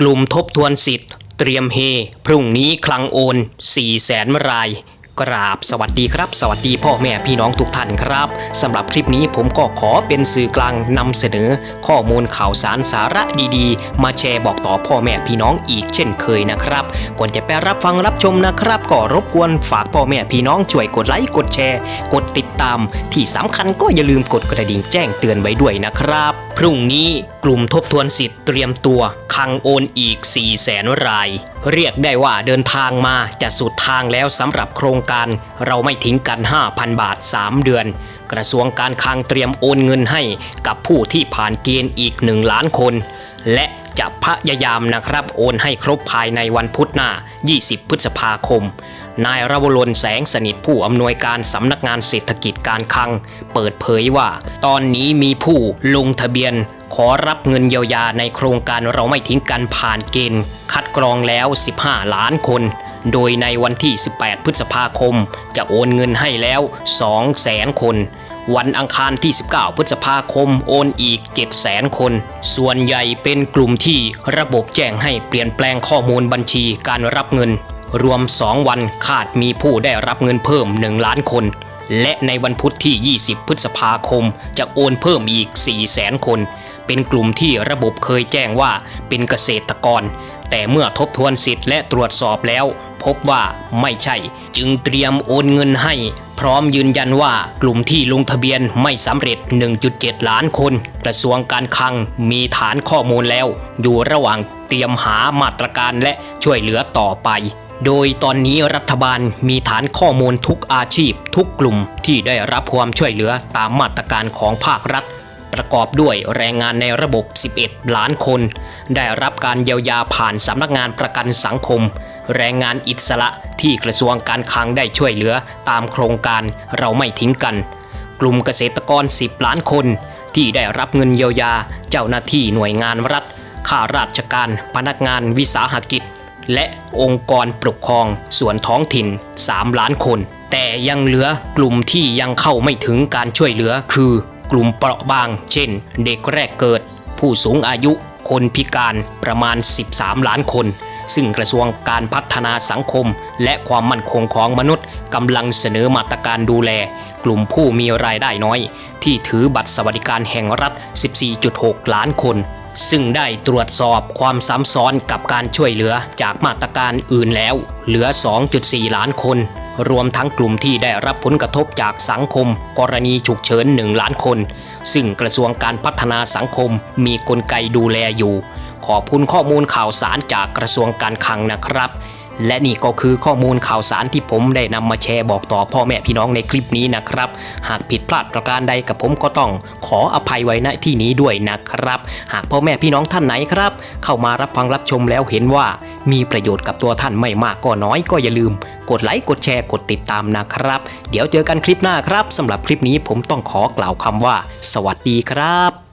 กลุ่มทบทวนสิทธิ์ เตรียมเฮ พรุ่งนี้คลังโอน4แสนราย กราบสวัสดีครับ สวัสดีพ่อแม่พี่น้องทุกท่านครับสำหรับคลิปนี้ผมก็ขอเป็นสื่อกลางนำเสนอ ข้อมูลข่าวสารสาระดีๆ มาแชร์บอกต่อพ่อแม่พี่น้องอีกเช่นเคยนะครับก่อนจะไปรับฟังรับชมนะครับ ก็รบกวนฝากพ่อแม่พี่น้องช่วยกดไลค์กดแชร์ กดติดตาม ที่สำคัญก็อย่าลืมกดกระดิ่งแจ้งเตือนไว้ด้วยนะครับ พรุ่งนี้กลุ่มทบทวนสิทธิ์เตรียมตัว คังโอนอีก 4 0 0แสนราย เรียกได้ว่าเดินทางมาจะสุดทางแล้วสำหรับโครงการเราไม่ทิ้งกัน 5,000 บาท 3 เดือน กระทรวงการคลังเตรียมโอนเงินให้กับผู้ที่ผ่านเกณฑ์อีก 1 ล้านคน และจะพยายามนะครับโอนให้ครบภายในวันพุธหน้า 20 พฤษภาคม นายรวรนแสงสนิทผู้อำนวยการสำนักงานเศรษฐกิจการคลัง เปิดเผยว่า ตอนนี้มีผู้ลงทะเบียน ขอรับเงินเยียวยาในโครงการเราไม่ทิ้งกันผ่านเกณฑ์ คัดกรองแล้ว 15 ล้านคน โดยในวันที่ 18 พฤษภาคม จะโอนเงินให้แล้ว2แสนคน วันอังคารที่ 19 พฤษภาคมโอนอีก7แสนคน ส่วนใหญ่เป็นกลุ่มที่ระบบแจ้งให้เปลี่ยนแปลงข้อมูลบัญชีการรับเงิน รวม 2 วันคาดมีผู้ได้รับเงินเพิ่ม 1 ล้านคนและในวันพุธที่ 20 พฤษภาคม จะโอนเพิ่มอีก4แสนคน เป็นกลุ่มที่ระบบเคยแจ้งว่าเป็นเกษตรกร แต่เมื่อทบทวนสิทธิ์และตรวจสอบแล้ว พบว่าไม่ใช่ จึงเตรียมโอนเงินให้ พร้อมยืนยันว่ากลุ่มที่ลงทะเบียนไม่สำเร็จ 1.7 ล้านคน กระทรวงการคลังมีฐานข้อมูลแล้ว อยู่ระหว่างเตรียมหามาตรการและช่วยเหลือต่อไปโดยตอนนี้รัฐบาลมีฐานข้อมูลทุกอาชีพ ทุกกลุ่มที่ได้รับความช่วยเหลือตามมาตรการของภาครัฐ ประกอบด้วยแรงงานในระบบ 11 ล้านคน ได้รับการเยียวยาผ่านสำนักงานประกันสังคม แรงงานอิสระที่กระทรวงการคลังได้ช่วยเหลือตามโครงการเราไม่ทิ้งกัน กลุ่มเกษตรกร 10 ล้านคน ที่ได้รับเงินเยียวยาเจ้าหน้าที่หน่วยงานรัฐข้าราชการพนักงานวิสาหกิจ และองค์กรปกครองส่วนท้องถิ่น 3 ล้านคน แต่ยังเหลือกลุ่มที่ยังเข้าไม่ถึงการช่วยเหลือคือ กลุ่มเปราะบาง เช่น เด็กแรกเกิด ผู้สูงอายุ คนพิการประมาณ 13 ล้านคน ซึ่งกระทรวงการพัฒนาสังคม และความมั่นคงของมนุษย์กำลังเสนอมาตรการดูแล กลุ่มผู้มีรายได้น้อย ที่ถือบัตรสวัสดิการแห่งรัฐ 14.6 ล้านคนซึ่งได้ตรวจสอบความซ้ำซ้อนกับการช่วยเหลือจากมาตรการอื่นแล้ว เหลือ 2.4 ล้านคน รวมทั้งกลุ่มที่ได้รับผลกระทบจากสังคม กรณีฉุกเฉินหนึ่งล้านคน ซึ่งกระทรวงการพัฒนาสังคมมีกลไกดูแลอยู่ ขอบคุณข้อมูลข่าวสารจากกระทรวงการคลังนะครับ และนี่ก็คือข้อมูลข่าวสารที่ผมได้นำมาแชร์บอกต่อพ่อแม่พี่น้องในคลิปนี้นะครับ หากผิดพลาดประการใดกับผมก็ต้องขออภัยไว้ณที่นี้ด้วยนะครับ หากพ่อแม่พี่น้องท่านไหนครับ เข้ามารับฟังรับชมแล้วเห็นว่า มีประโยชน์กับตัวท่านไม่มากก็น้อยก็อย่าลืม กดไลค์กดแชร์กดติดตามนะครับ เดี๋ยวเจอกันคลิปหน้าครับสำหรับคลิปนี้ผมต้องขอกล่าวคำว่า สวัสดีครับ